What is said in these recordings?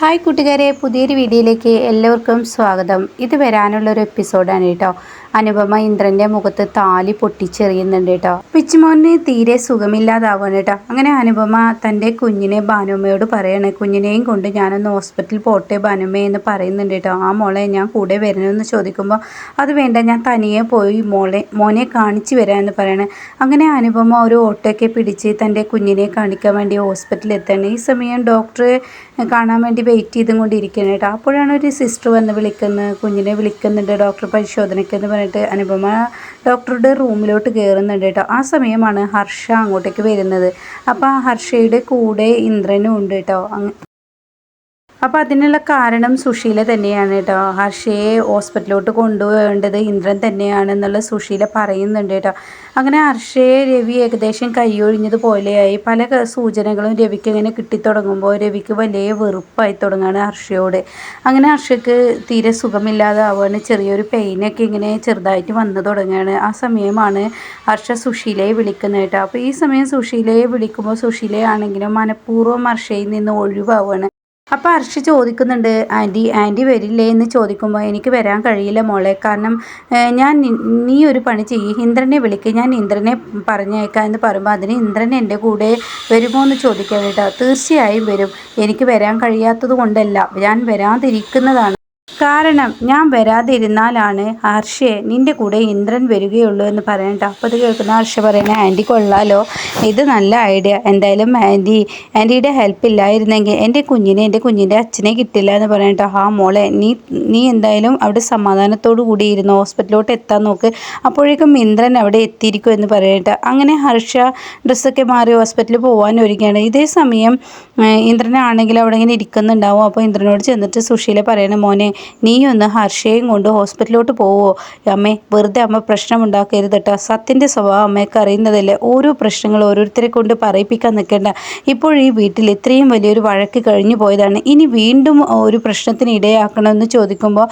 Hi കൂട്ടുകാരെ പുതിയൊരു വീഡിയോയിലേക്ക് എല്ലാവർക്കും സ്വാഗതം. ഇത് വരാനുള്ളൊരു എപ്പിസോഡാണ് കേട്ടോ. അനുപമ ഇന്ദ്രന്റെ മുഖത്ത് താലി പൊട്ടിച്ചെറിയുന്നുണ്ട് കേട്ടോ. പിച്ചുമോന് തീരെ സുഖമില്ലാതാവുകയാണ് കേട്ടോ. അങ്ങനെ അനുപമ തന്റെ കുഞ്ഞിനെ ഭാനുമ്മയോട് പറയണേ കുഞ്ഞിനെയും കൊണ്ട് ഞാനൊന്ന് ഹോസ്പിറ്റലിൽ പോട്ടെ ഭാനുമ്മ എന്ന് പറയുന്നുണ്ട് കേട്ടോ. ആ മോളെ ഞാൻ കൂടെ വരണമെന്ന് ചോദിക്കുമ്പോൾ അത് വേണ്ട ഞാൻ തനിയെ പോയി മോളെ മോനെ കാണിച്ചു വരാമെന്ന് പറയണേ. അങ്ങനെ അനുപമ ഒരു ഓട്ടോയൊക്കെ പിടിച്ച് തന്റെ കുഞ്ഞിനെ കാണിക്കാൻ വേണ്ടി ഹോസ്പിറ്റലിൽ എത്തണം ഈ സമയം ഡോക്ടറെ കാണാൻ വേണ്ടി വെയിറ്റ് ചെയ്തും കൊണ്ടിരിക്കുകയാണ് കേട്ടോ. അപ്പോഴാണ് ഒരു സിസ്റ്റർ വന്ന് വിളിക്കുന്നത് കുഞ്ഞിനെ വിളിക്കുന്നുണ്ട് ഡോക്ടർ പരിശോധനയ്ക്ക് എന്ന് പറഞ്ഞിട്ട് അനുപമ ഡോക്ടറുടെ റൂമിലോട്ട് കയറുന്നുണ്ട് കേട്ടോ. ആ സമയമാണ് ഹർഷ അങ്ങോട്ടേക്ക് വരുന്നത്. അപ്പോൾ ആ ഹർഷയുടെ കൂടെ ഇന്ദ്രനും ഉണ്ട് കേട്ടോ. അപ്പോൾ അതിനുള്ള കാരണം സുശീല തന്നെയാണ് കേട്ടോ. ഹർഷയെ ഹോസ്പിറ്റലിലോട്ട് കൊണ്ടുപോകേണ്ടത് ഇന്ദ്രൻ തന്നെയാണെന്നുള്ള സുശീല പറയുന്നുണ്ട് കേട്ടോ. അങ്ങനെ ഹർഷയെ രവി ഏകദേശം കൈയൊഴിഞ്ഞതുപോലെയായി പല സൂചനകളും രവിക്ക് ഇങ്ങനെ കിട്ടിത്തുടങ്ങുമ്പോൾ രവിക്ക് വലിയ വെറുപ്പായി തുടങ്ങുകയാണ് ഹർഷയോട്. അങ്ങനെ ഹർഷയ്ക്ക് തീരെ സുഖമില്ലാതെ ആവുകയാണ് ചെറിയൊരു പെയിനൊക്കെ ഇങ്ങനെ ചെറുതായിട്ട് വന്നു തുടങ്ങുകയാണ് ആ സമയമാണ് ഹർഷ സുശീലയെ വിളിക്കുന്നത് കേട്ടോ. അപ്പോൾ ഈ സമയം സുശീലയെ വിളിക്കുമ്പോൾ സുശീലയാണെങ്കിലും മനഃപൂർവം ഹർഷയിൽ നിന്ന് ഒഴിവാവുകയാണ്. അപ്പോൾ അർഷി ചോദിക്കുന്നുണ്ട് ആന്റി ആന്റി വരില്ലേ? എന്ന് ചോദിക്കുമ്പോൾ എനിക്ക് വരാൻ കഴിയില്ല മോളെ. കാരണം ഞാൻ നീ ഒരു പണി ചെയ്യും. ഇന്ദ്രനെ വിളിക്കുക ഞാൻ ഇന്ദ്രനെ പറഞ്ഞേക്കാം എന്ന് പറയുമ്പോൾ അതിന് ഇന്ദ്രൻ എന്റെ കൂടെ വരുമോ എന്ന് ചോദിക്കാൻ കേട്ടോ. തീർച്ചയായും വരും. എനിക്ക് വരാൻ കഴിയാത്തത് കൊണ്ടല്ല. ഞാൻ വരാതിരിക്കുന്നതാണ് കാരണം ഞാൻ വരാതിരുന്നാലാണ് ഹർഷയെ നിന്റെ കൂടെ ഇന്ദ്രൻ വരികയുള്ളൂ എന്ന് പറയണ്ട അപ്പോൾ അത് കേൾക്കുന്ന ഹർഷ പറയുന്ന ആന്റി കൊള്ളാലോ. ഇത് നല്ല ഐഡിയ. എന്തായാലും ആന്റി ആന്റിയുടെ ഹെൽപ്പ് ഇല്ലായിരുന്നെങ്കിൽ എന്റെ കുഞ്ഞിനെ എന്റെ കുഞ്ഞിന്റെ അച്ഛനെ കിട്ടില്ല എന്ന് പറയണ്ട ആ മോളെ നീ നീ എന്തായാലും അവിടെ സമാധാനത്തോടു കൂടി ഇരുന്ന് ഹോസ്പിറ്റലിലോട്ട് എത്താൻ നോക്ക്. അപ്പോഴേക്കും ഇന്ദ്രൻ അവിടെ എത്തിയിരിക്കും എന്ന് പറയട്ടെ അങ്ങനെ ഹർഷ ഡ്രസ്സൊക്കെ മാറി ഹോസ്പിറ്റലിൽ പോകാൻ ഒരുക്കുകയാണ് ഇതേ സമയം ഇന്ദ്രനാണെങ്കിൽ അവിടെ ഇങ്ങനെ ഇരിക്കുന്നുണ്ടാവും. അപ്പോൾ ഇന്ദ്രനോട് ചെന്നിട്ട് സുശീല പറയണ മോനെ നീ ഒന്ന് ഹർഷയും കൊണ്ട് ഹോസ്പിറ്റലിലോട്ട് പോവോ. അമ്മേ വെറുതെ അമ്മ പ്രശ്നം ഉണ്ടാക്കരുത് കേട്ടോ സത്യന്റെ സ്വഭാവം അമ്മയ്ക്ക് അറിയുന്നതല്ലേ. ഓരോ പ്രശ്നങ്ങൾ ഓരോരുത്തരെ കൊണ്ട് പറയിപ്പിക്കാൻ നിൽക്കേണ്ട. ഇപ്പോൾ ഈ വീട്ടിൽ ഇത്രയും വലിയൊരു വഴക്ക് കഴിഞ്ഞു പോയതാണ്. ഇനി വീണ്ടും ഒരു പ്രശ്നത്തിന് ഇടയാക്കണമെന്ന് ചോദിക്കുമ്പോൾ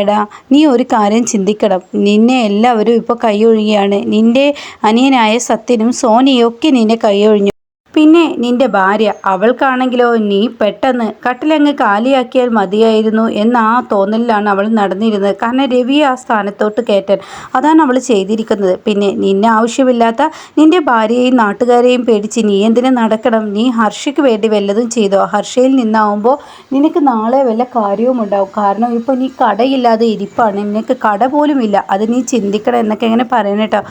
എടാ നീ ഒരു കാര്യം ചിന്തിക്കണം. നിന്നെ എല്ലാവരും ഇപ്പോൾ കൈയൊഴുകിയാണ് നിന്റെ അനിയനായ സത്യനും സോനിയൊക്കെ നിന്നെ കൈയൊഴിഞ്ഞു. പിന്നെ നിന്റെ ഭാര്യ അവൾക്കാണെങ്കിലോ നീ പെട്ടെന്ന് കട്ടിലങ്ങ് കാലിയാക്കിയാൽ മതിയായിരുന്നു എന്ന ആ തോന്നലിലാണ് അവൾ നടന്നിരുന്നത്. കാരണം രവി ആ സ്ഥാനത്തോട്ട് കയറ്റാൻ അതാണ് അവൾ ചെയ്തിരിക്കുന്നത്. പിന്നെ നിന്നെ ആവശ്യമില്ലാത്ത നിന്റെ ഭാര്യയെയും നാട്ടുകാരെയും പേടിച്ച് നീ എന്തിനു നടക്കണം? നീ ഹർഷയ്ക്ക് വേണ്ടി വല്ലതും ചെയ്തോ? ഹർഷയിൽ നിന്നാവുമ്പോൾ നിനക്ക് നാളെ വല്ല കാര്യവും ഉണ്ടാവും. കാരണം ഇപ്പോൾ നീ കടയില്ലാതെ ഇരിപ്പാണ്. നിനക്ക് കട പോലും ഇല്ല. അത് നീ ചിന്തിക്കണം എന്നൊക്കെ എങ്ങനെ പറയണേട്ടോ.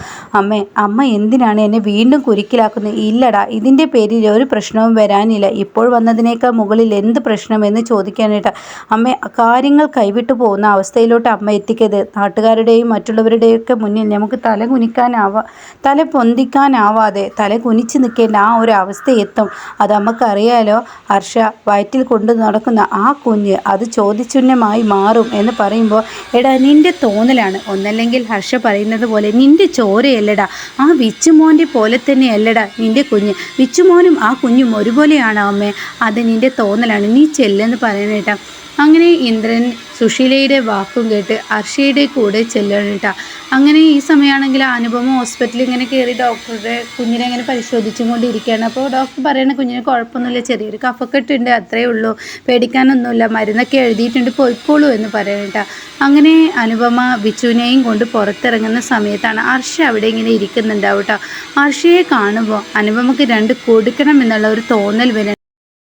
അമ്മേ അമ്മ എന്തിനാണ് എന്നെ വീണ്ടും കുരുക്കിലാക്കുന്നത്? ഇല്ലടാ ഇതിന്റെ പേരിൽ ഒരു പ്രശ്നവും വരാനില്ല. ഇപ്പോൾ വന്നതിനേക്കാൾ മുകളിൽ എന്ത് പ്രശ്നമെന്ന് ചോദിക്കാനായിട്ട്. അമ്മ കാര്യങ്ങൾ കൈവിട്ടു പോകുന്ന അവസ്ഥയിലോട്ട് അമ്മ എത്തിക്കരുത്. നാട്ടുകാരുടെയും മറ്റുള്ളവരുടെയൊക്കെ മുന്നിൽ നമുക്ക് തല കുനിക്കാനാവാ തല പൊന്തിക്കാനാവാതെ തല കുനിച്ച് നിൽക്കേണ്ട ആ ഒരു അവസ്ഥ എത്തും. അത് അമ്മക്കറിയാലോ ഹർഷ വയറ്റിൽ കൊണ്ടു നടക്കുന്ന ആ കുഞ്ഞ് അത് ചോദ്യചിഹ്നമായി മാറും എന്ന് പറയുമ്പോൾ എടാ നിന്റെ തോന്നലാണ്. ഒന്നല്ലെങ്കിൽ ഹർഷ പറയുന്നത് പോലെ നിന്റെ ചോരയല്ലടാ. ആ വിച്ചുമോന്റെ പോലെ തന്നെയല്ലടാ നിന്റെ കുഞ്ഞ്. വിച്ചു കൊച്ചുമോനും ആ കുഞ്ഞും ഒരുപോലെയാണ് അമ്മേ. അത് നിന്റെ തോന്നലാണ്. നീ ചെല്ലെന്ന് പറയാനേട്ടാ അങ്ങനെ ഇന്ദ്രൻ സുശീലയുടെ വാക്കും കേട്ട് അർഷയുടെ കൂടെ ചെല്ലണിട്ട അങ്ങനെ ഈ സമയമാണെങ്കിൽ അനുപമ ഹോസ്പിറ്റലിൽ ഇങ്ങനെ കയറി ഡോക്ടറുടെ കുഞ്ഞിനെ ഇങ്ങനെ പരിശോധിച്ചും കൊണ്ടിരിക്കുകയാണ് അപ്പോൾ ഡോക്ടർ പറയുന്ന കുഞ്ഞിന് കുഴപ്പമൊന്നുമില്ല ചെറിയൊരു കഫക്കെട്ടുണ്ട് അത്രയേ ഉള്ളൂ. പേടിക്കാനൊന്നുമില്ല മരുന്നൊക്കെ എഴുതിയിട്ടുണ്ട് പോയിക്കോളൂ എന്ന് പറയണിട്ട അങ്ങനെ അനുപമ ബിച്ചുവിനെയും കൊണ്ട് പുറത്തിറങ്ങുന്ന സമയത്താണ് അർഷ അവിടെ ഇങ്ങനെ ഇരിക്കുന്നുണ്ടാവും കേട്ടോ അർഷയെ കാണുമ്പോൾ അനുപമക്ക് രണ്ട് കൊടുക്കണം എന്നുള്ള ഒരു തോന്നൽ വരെ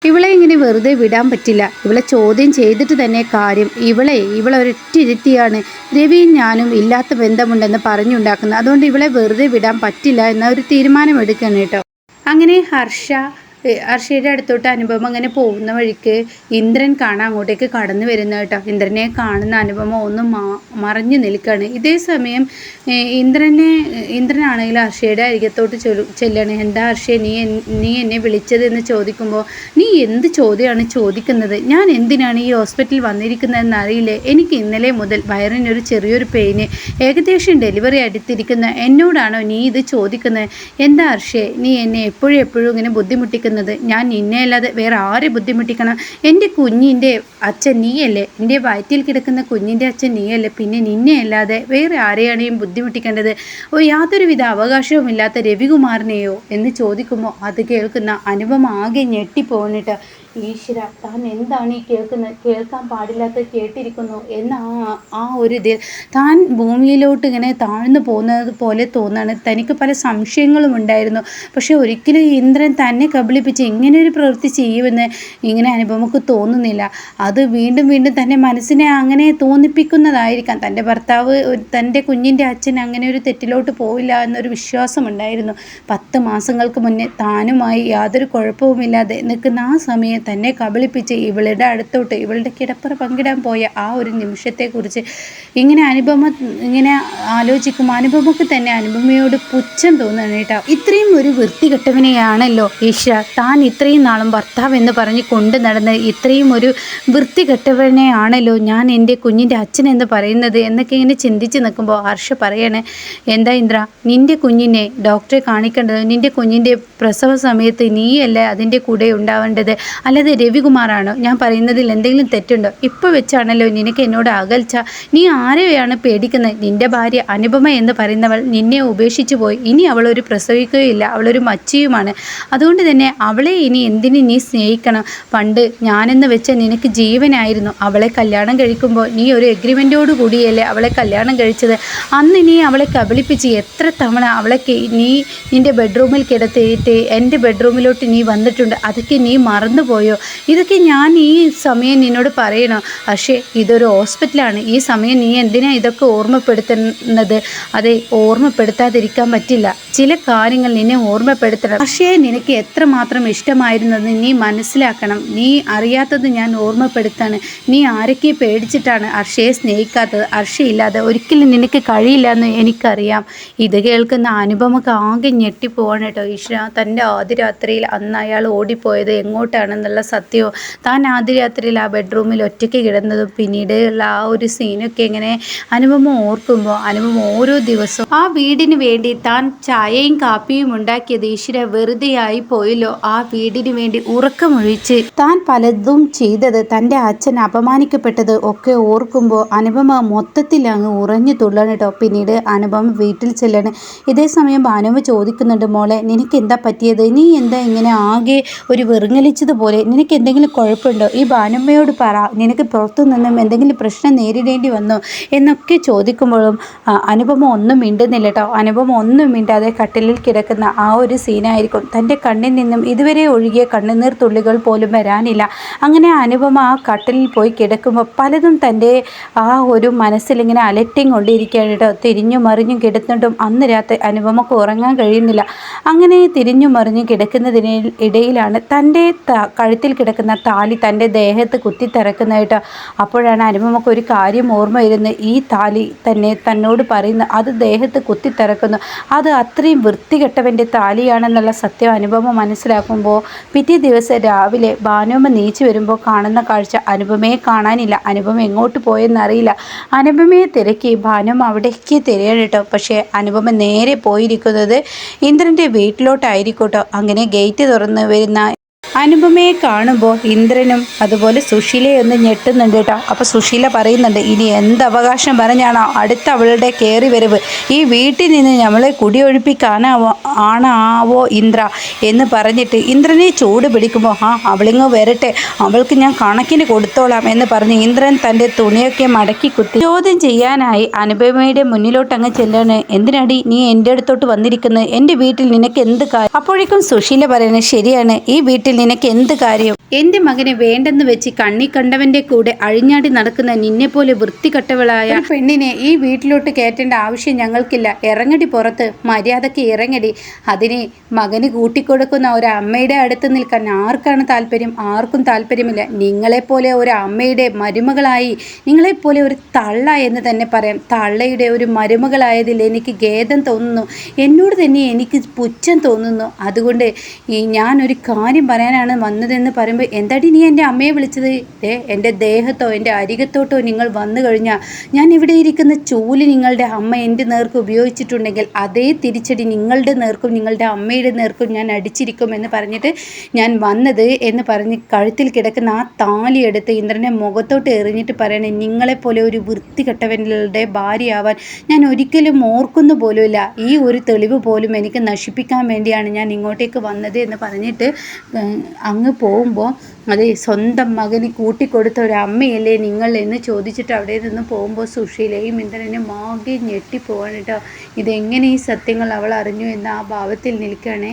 ഇവളെ ഇങ്ങനെ വെറുതെ വിടാൻ പറ്റില്ല. ഇവളെ ചോദ്യം ചെയ്തിട്ട് തന്നെ കാര്യം ഇവളെ ഇവളെ ഒരൊറ്റിരുത്തിയാണ് രവിയും ഞാനും ഇല്ലാത്ത ബന്ധമുണ്ടെന്ന് പറഞ്ഞുണ്ടാക്കുന്നത്. അതുകൊണ്ട് ഇവളെ വെറുതെ വിടാൻ പറ്റില്ല എന്ന ഒരു തീരുമാനം എടുക്കണം കേട്ടോ. അങ്ങനെ ഹർഷ അർഷയുടെ അടുത്തോട്ട് അനുപമ അങ്ങനെ പോകുന്ന വഴിക്ക് ഇന്ദ്രൻ കാണാൻ അങ്ങോട്ടേക്ക് കടന്നു വരുന്ന കേട്ടോ. ഇന്ദ്രനെ കാണുന്ന അനുപമ ഒന്ന് മറിഞ്ഞു നിൽക്കുകയാണ്. ഇതേ സമയം ഇന്ദ്രനെ ഇന്ദ്രനാണെങ്കിൽ അർഷയുടെ അരികത്തോട്ട് ചെല്ലണേ. എന്താ അർഷിയെ നീ നീ എന്നെ വിളിച്ചത്? എന്ന് ചോദിക്കുമ്പോൾ നീ എന്ത് ചോദ്യമാണ് ചോദിക്കുന്നത്? ഞാൻ എന്തിനാണ് ഈ ഹോസ്പിറ്റലിൽ വന്നിരിക്കുന്നതെന്ന് അറിയില്ലേ? എനിക്ക് ഇന്നലെ മുതൽ വയറിനൊരു ചെറിയൊരു പെയിന്. ഏകദേശം ഡെലിവറി അടുത്തിരിക്കുന്ന എന്നോടാണോ നീ ഇത് ചോദിക്കുന്നത്? എന്താ അർഷേ നീ എന്നെ എപ്പോഴും എപ്പോഴും ഇങ്ങനെ ബുദ്ധിമുട്ടിക്കുന്നത് പറയുന്നത് ഞാൻ നിന്നെ അല്ലാതെ വേറെ ആരെ ബുദ്ധിമുട്ടിക്കണം? എന്റെ കുഞ്ഞിന്റെ അച്ഛൻ നീയല്ലേ? എന്റെ വയറ്റിൽ കിടക്കുന്ന കുഞ്ഞിന്റെ അച്ഛൻ നീയല്ലേ? പിന്നെ നിന്നെ അല്ലാതെ വേറെ ആരെയാണെയും ബുദ്ധിമുട്ടിക്കേണ്ടത്? ഓ യാതൊരുവിധ അവകാശവുമില്ലാത്ത രവികുമാറിനെയോ? എന്ന് ചോദിക്കുമ്പോൾ അത് കേൾക്കുന്ന അനുപമാകെ ഞെട്ടിപ്പോന്നിട്ട് ഈശ്വര താൻ എന്താണ് ഈ കേൾക്കുന്നത് കേൾക്കാൻ പാടില്ലാത്ത കേട്ടിരിക്കുന്നു എന്ന ആ ആ ഒരു ഇതിൽ താൻ ഭൂമിയിലോട്ട് ഇങ്ങനെ താഴ്ന്നു പോകുന്നത് പോലെ തോന്നാണ്. തനിക്ക് പല സംശയങ്ങളും ഉണ്ടായിരുന്നു. പക്ഷെ ഒരിക്കലും ഇന്ദ്രൻ തന്നെ കബളിപ്പിച്ച് ഇങ്ങനെ ഒരു പ്രവൃത്തി ചെയ്യുമെന്ന് ഇങ്ങനെ അനുപമക്ക് തോന്നുന്നില്ല. അത് വീണ്ടും വീണ്ടും തന്റെ മനസ്സിനെ അങ്ങനെ തോന്നിപ്പിക്കുന്നതായിരിക്കാം. തന്റെ ഭർത്താവ് തന്റെ കുഞ്ഞിന്റെ അച്ഛൻ അങ്ങനെ ഒരു തെറ്റിലോട്ട് പോവില്ല എന്നൊരു വിശ്വാസമുണ്ടായിരുന്നു പത്ത് മാസങ്ങൾക്ക് മുന്നേ താനുമായി യാതൊരു കുഴപ്പവുമില്ലാതെ നിൽക്കുന്ന ആ സമയം തന്നെ കബളിപ്പിച്ച് ഇവളുടെ അടുത്തോട്ട് ഇവളുടെ കിടപ്പറ പങ്കിടാൻ പോയ ആ ഒരു നിമിഷത്തെക്കുറിച്ച് ഇങ്ങനെ അനുപമ ഇങ്ങനെ ആലോചിക്കും. അനുപമക്ക് തന്നെ അനുപമയോട് പുച്ഛം തോന്നുകയാണ് കേട്ടോ. ഇത്രയും ഒരു വൃത്തികെട്ടവനെയാണല്ലോ ഈശ താൻ ഇത്രയും നാളും ഭർത്താവ് എന്ന് പറഞ്ഞ് കൊണ്ട് നടന്ന് ഇത്രയും ഒരു വൃത്തികെട്ടവനെയാണല്ലോ ഞാൻ എന്റെ കുഞ്ഞിന്റെ അച്ഛൻ എന്ന് പറയുന്നത് എന്നൊക്കെ ഇങ്ങനെ ചിന്തിച്ച് നിൽക്കുമ്പോൾ ഹർഷ പറയാണ് എന്താ ഇന്ദ്ര നിന്റെ കുഞ്ഞിനെ ഡോക്ടറെ കാണിക്കേണ്ടത് നിന്റെ കുഞ്ഞിന്റെ പ്രസവ സമയത്ത് നീയല്ലേ അതിന്റെ കൂടെ ഉണ്ടാവേണ്ടത്? അല്ലാതെ രവികുമാറാണോ. ഞാൻ പറയുന്നതിൽ എന്തെങ്കിലും തെറ്റുണ്ടോ? ഇപ്പോൾ വെച്ചാണല്ലോ നിനക്ക് എന്നോട് അകൽച്ച. നീ ആരെയാണ് പേടിക്കുന്നത്? നിന്റെ ഭാര്യ അനുപമ എന്ന് പറയുന്നവൾ നിന്നെ ഉപേക്ഷിച്ചു പോയി. ഇനി അവൾ അവളൊരു പ്രസവിക്കുകയില്ല. അവളൊരു മച്ചിയുമാണ്. അതുകൊണ്ട് തന്നെ അവളെ ഇനി എന്തിനു നീ സ്നേഹിക്കണം? പണ്ട് ഞാനെന്ന് വെച്ച നിനക്ക് ജീവനായിരുന്നു. അവളെ കല്യാണം കഴിക്കുമ്പോൾ നീ ഒരു എഗ്രിമെന്റോട് കൂടിയല്ലേ അവളെ കല്യാണം കഴിച്ചത്? അന്ന് നീ അവളെ കബളിപ്പിച്ച് എത്ര തവണ അവളെ നീ നിന്റെ ബെഡ്റൂമിൽ കിടത്തിയിട്ട് എന്റെ ബെഡ്റൂമിലോട്ട് നീ വന്നിട്ടുണ്ട്. അതൊക്കെ നീ മറന്നുപോയോ. ഇതൊക്കെ ഞാൻ ഈ സമയം നിന്നോട് പറയണോ? പക്ഷേ ഇതൊരു ഹോസ്പിറ്റലാണ്. ഈ സമയം നീ എന്തിനാ ഇതൊക്കെ ഓർമ്മപ്പെടുത്തുന്നത്? അതെ ഓർമ്മപ്പെടുത്താതിരിക്കാൻ പറ്റില്ല. ചില കാര്യങ്ങൾ നിന്നെ ഓർമ്മപ്പെടുത്തണം. പക്ഷേ നിനക്ക് എത്രമാത്രം ഇഷ്ടമായിരുന്നത് നീ മനസ്സിലാക്കണം. നീ അറിയാത്തത് ഞാൻ ഓർമ്മപ്പെടുത്താണ്. നീ ആരൊക്കെ പേടിച്ചിട്ടാണ് അർഷയെ സ്നേഹിക്കാത്തത്? അർഷയില്ലാതെ ഒരിക്കലും നിനക്ക് കഴിയില്ല എന്ന് എനിക്കറിയാം. ഇത് കേൾക്കുന്ന അനുപമക്ക് ആകെ ഞെട്ടിപ്പോവാണ് കേട്ടോ ഈശ്വര. തന്റെ ആദ്യ രാത്രിയിൽ അന്ന് അയാൾ ഓടിപ്പോയത് എങ്ങോട്ടാണെന്നുള്ള സത്യവും. താൻ ആദ്യ രാത്രിയിൽ ആ ബെഡ്റൂമിൽ ഒറ്റയ്ക്ക് കിടന്നതും പിന്നീട് ഉള്ള ആ ഒരു സീനൊക്കെ എങ്ങനെ അനുപമ ഓർക്കുമ്പോൾ അനുപമ ഓരോ ദിവസവും ആ വീടിന് വേണ്ടി താൻ ചായയും കാപ്പിയും ഉണ്ടാക്കിയത് ഈശ്വര വെറുതെയായി പോയല്ലോ. ആ വീടിന് വേണ്ടി ഉറക്കമൊഴിച്ച് താൻ പലതും ചെയ്തത് തന്റെ അച്ഛൻ അപമാനിക്കപ്പെട്ടത് ഒക്കെ ഓർക്കുമ്പോൾ അനുപമ മൊത്തത്തിൽ അങ്ങ് ഉറഞ്ഞു തുള്ളണം കേട്ടോ. പിന്നീട് അനുപമ വീട്ടിൽ ചെല്ലണ്. ഇതേ സമയം ഭാനുമ ചോദിക്കുന്നുണ്ട് മോളെ നിനക്ക് എന്താ പറ്റിയത്? നീ എന്താ ഇങ്ങനെ ആകെ ഒരു വെറുങ്ങലിച്ചതുപോലെ നിനക്ക് എന്തെങ്കിലും കുഴപ്പമുണ്ടോ? ഈ ഭാനുമ്മയോട് പറ. നിനക്ക് പുറത്തു നിന്നും എന്തെങ്കിലും പ്രശ്നം നേരിടേണ്ടി വന്നോ? എന്നൊക്കെ ചോദിക്കുമ്പോഴും അനുപമ ഒന്നും മിണ്ടുന്നില്ല കേട്ടോ അനുപമ ഒന്നും മിണ്ടാതെ കട്ടിലിൽ കിടക്കുന്ന ആ ഒരു സീനായിരിക്കും. തന്റെ കണ്ണിൽ നിന്നും ഇതുവരെ ഒഴുകിയ കണ്ണുനീർ തുള്ളികൾ പോലും വരാനില്ല. അങ്ങനെ അനുപമ ആ കട്ടിലിൽ പോയി കിടക്കുമ്പോൾ പലതും തന്റെ ആ ഒരു മനസ്സിലിങ്ങനെ അലറ്റിങ് കൊണ്ടിരിക്കുകയാണ് കേട്ടോ തിരിഞ്ഞു മറിഞ്ഞും കിടന്നിട്ടും അന്ന് രാത്രി അനുപമക്ക് ഉറങ്ങാൻ കഴിയുന്നില്ല. അങ്ങനെ തിരിഞ്ഞു മറിഞ്ഞും കിടക്കുന്നതിന് ഇടയിലാണ് തന്റെ ത- കഴുത്തിൽ കിടക്കുന്ന താലി തന്റെ ദേഹത്ത് കുത്തിത്തിറക്കുന്നതായിട്ട് അപ്പോഴാണ് അനുപമക്ക് ഒരു കാര്യം ഓർമ്മ വരുന്നത് ഈ താലി തന്നെ തന്നോട് പറയുന്നു അത് ദേഹത്ത് കുത്തിത്തിറക്കുന്നു അത് അത്രയും വൃത്തികെട്ടവന്റെ താലിയാണെന്നുള്ള സത്യം അനുപമ മനസ്സിലാക്കുമ്പോൾ പിറ്റേ ദിവസം രാവിലെ ഭാനുമ നീച്ചു വരുമ്പോൾ കാണുന്ന കാഴ്ച അനുപമയെ കാണാനില്ല. അനുപമ എങ്ങോട്ട് പോയെന്നറിയില്ല അനുപമയെ തിരക്കി ഭാനുമ അവിടേക്ക് തിരയാണ് കേട്ടോ പക്ഷേ അനുപമ നേരെ പോയിരിക്കുന്നത് ഇന്ദ്രന്റെ വീട്ടിലോട്ടായിരിക്കും കേട്ടോ അങ്ങനെ ഗേറ്റ് തുറന്ന് വരുന്ന അനുപമയെ കാണുമ്പോൾ ഇന്ദ്രനും അതുപോലെ സുശീലയെ ഒന്ന് ഞെട്ടുന്നുണ്ട് കേട്ടോ. അപ്പോൾ സുശീല പറയുന്നുണ്ട് ഇനി എന്ത് അവകാശം പറഞ്ഞാണോ അടുത്ത അവളുടെ കയറി വരവ്? ഈ വീട്ടിൽ നിന്ന് നമ്മളെ കുടിയൊഴിപ്പിക്കാനാവോ ആണാവോ ഇന്ദ്ര? എന്ന് പറഞ്ഞിട്ട് ഇന്ദ്രനെ ചൂട് പിടിക്കുമ്പോൾ ആ അവളിങ്ങ് വരട്ടെ. അവൾക്ക് ഞാൻ കണക്കിന് കൊടുത്തോളാം എന്ന് പറഞ്ഞ് ഇന്ദ്രൻ തന്റെ തുണിയൊക്കെ മടക്കി കുത്തി. ചോദ്യം ചെയ്യാനായി അനുപമയുടെ മുന്നിലോട്ട് അങ്ങ് ചെല്ലാണ്. എന്തിനാടി നീ എന്റെ അടുത്തോട്ട് വന്നിരിക്കുന്നത് എന്റെ വീട്ടിൽ നിനക്ക് എന്ത് കാര്യം അപ്പോഴേക്കും സുശീല പറയുന്നത് ശരിയാണ്. ഈ വീട്ടിൽ നിനക്ക് എന്ത് കാര്യം? എന്റെ മകനെ വേണ്ടെന്ന് വെച്ച് കണ്ണി കണ്ടവന്റെ കൂടെ അഴിഞ്ഞാടി നടക്കുന്ന നിന്നെ പോലെ വൃത്തികെട്ടവളായ പെണ്ണിനെ ഈ വീട്ടിലോട്ട് കയറ്റേണ്ട ആവശ്യം ഞങ്ങൾക്കില്ല. ഇറങ്ങടി പുറത്ത്. മര്യാദയ്ക്ക് ഇറങ്ങടി. അതിനെ മകന് കൂട്ടിക്കൊടുക്കുന്ന ഒരു അമ്മയുടെ അടുത്ത് നിൽക്കാൻ ആർക്കാണ് താല്പര്യം? ആർക്കും താല്പര്യമില്ല. നിങ്ങളെപ്പോലെ ഒരു അമ്മയുടെ മരുമകളായി നിങ്ങളെപ്പോലെ ഒരു തള്ള എന്ന് തന്നെ പറയാം. തള്ളയുടെ ഒരു മരുമകളായതിൽ എനിക്ക് ഖേദം തോന്നുന്നു. എന്നോട് തന്നെ എനിക്ക് പുച്ഛം തോന്നുന്നു. അതുകൊണ്ട് ഈ ഞാനൊരു കാര്യം പറയാനാണ് വന്നതെന്ന് പറയുമ്പോൾ എന്താടി നീ എന്റെ അമ്മയെ വിളിച്ചത്? ഏ എന്റെ ദേഹത്തോ എന്റെ അരികത്തോട്ടോ നിങ്ങൾ വന്നു കഴിഞ്ഞാൽ ഞാൻ ഇവിടെ ഇരിക്കുന്ന ചൂൽ നിങ്ങളുടെ അമ്മ എന്റെ നേർക്ക് ഉപയോഗിച്ചിട്ടുണ്ടെങ്കിൽ അതേ തിരിച്ചടി നിങ്ങളുടെ നേർക്കും നിങ്ങളുടെ അമ്മയുടെ നേർക്കും ഞാൻ അടിച്ചിരിക്കും എന്ന് പറഞ്ഞിട്ട് ഞാൻ വന്നത് എന്ന് പറഞ്ഞ് കഴുത്തിൽ കിടക്കുന്ന ആ താലി എടുത്ത് ഇന്ദ്രനെ മുഖത്തോട്ട് എറിഞ്ഞിട്ട് പറയണേ നിങ്ങളെപ്പോലെ ഒരു വൃത്തികെട്ടവന്റെ ഭാര്യയാവാൻ ഞാൻ ഒരിക്കലും ഓർക്കുന്നു പോലുമില്ല. ഈ ഒരു തെളിവ് പോലും എനിക്ക് നശിപ്പിക്കാൻ വേണ്ടിയാണ് ഞാൻ ഇങ്ങോട്ടേക്ക് വന്നത് എന്ന് പറഞ്ഞിട്ട് അങ്ങ് പോകുമ്പോൾ അത് സ്വന്തം മകന് കൂട്ടിക്കൊടുത്ത ഒരു അമ്മയല്ലേ നിങ്ങൾ എന്ന് ചോദിച്ചിട്ട് അവിടെ നിന്ന് പോകുമ്പോൾ സുശീലയും ഇന്ദ്രനെ മാകെ ഞെട്ടിപ്പോവാണ് കേട്ടോ. ഇതെങ്ങനെ ഈ സത്യങ്ങൾ അവൾ അറിഞ്ഞു എന്ന ആ ഭാവത്തിൽ നിൽക്കുകയാണ്